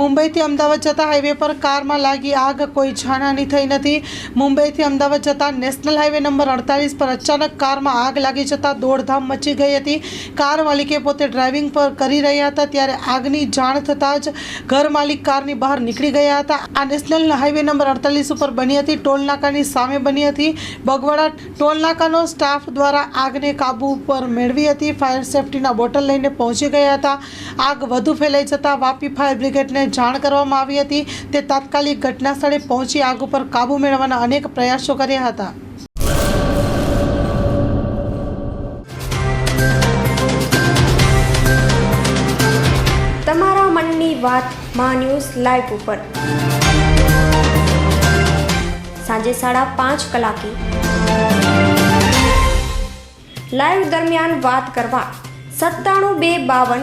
મુંબઈથી અમદાવાદ જતા હાઈવે પર કારમાં લાગી આગ, કોઈ જાનહાની થઈ નથી. મુંબઈથી અમદાવાદ જતા નેશનલ હાઈવે નંબર અડતાલીસ પર અચાનક કારમાં આગ લાગી જતાં દોડધામ મચી ગઈ હતી. કાર માલિકે પોતે ડ્રાઇવિંગ પર કરી રહ્યા હતા, ત્યારે આગની જાણ થતાં જ ઘર માલિક કારની બહાર નીકળી ગયા હતા. આ નેશનલ હાઈવે નંબર અડતાલીસ ઉપર બની હતી, ટોલ નાકાની સામે બની હતી. બગવાડા ટોલ નાકાનો સ્ટાફ દ્વારા આગને કાબુ પર મેળવી હતી. ફાયર સેફટીના બોટલ લઈને પહોંચી ગયા હતા. આગ વધુ ફેલાઈ જતાં વાપી ફાયર બ્રિગેડને જાણ કરવામાં આવી હતી. તે તાત્કાલિક ઘટના સ્થળે પહોંચી આગ ઉપર કાબુ મેળવવાના અનેક પ્રયાસો કર્યા હતા. તમારા મનની વાત મા ન્યૂઝ લાઈવ ઉપર. સાંજે સાડા પાંચ કલાકે. લાઈવ દરમિયાન વાત કરવા સત્તાણું બે બાવન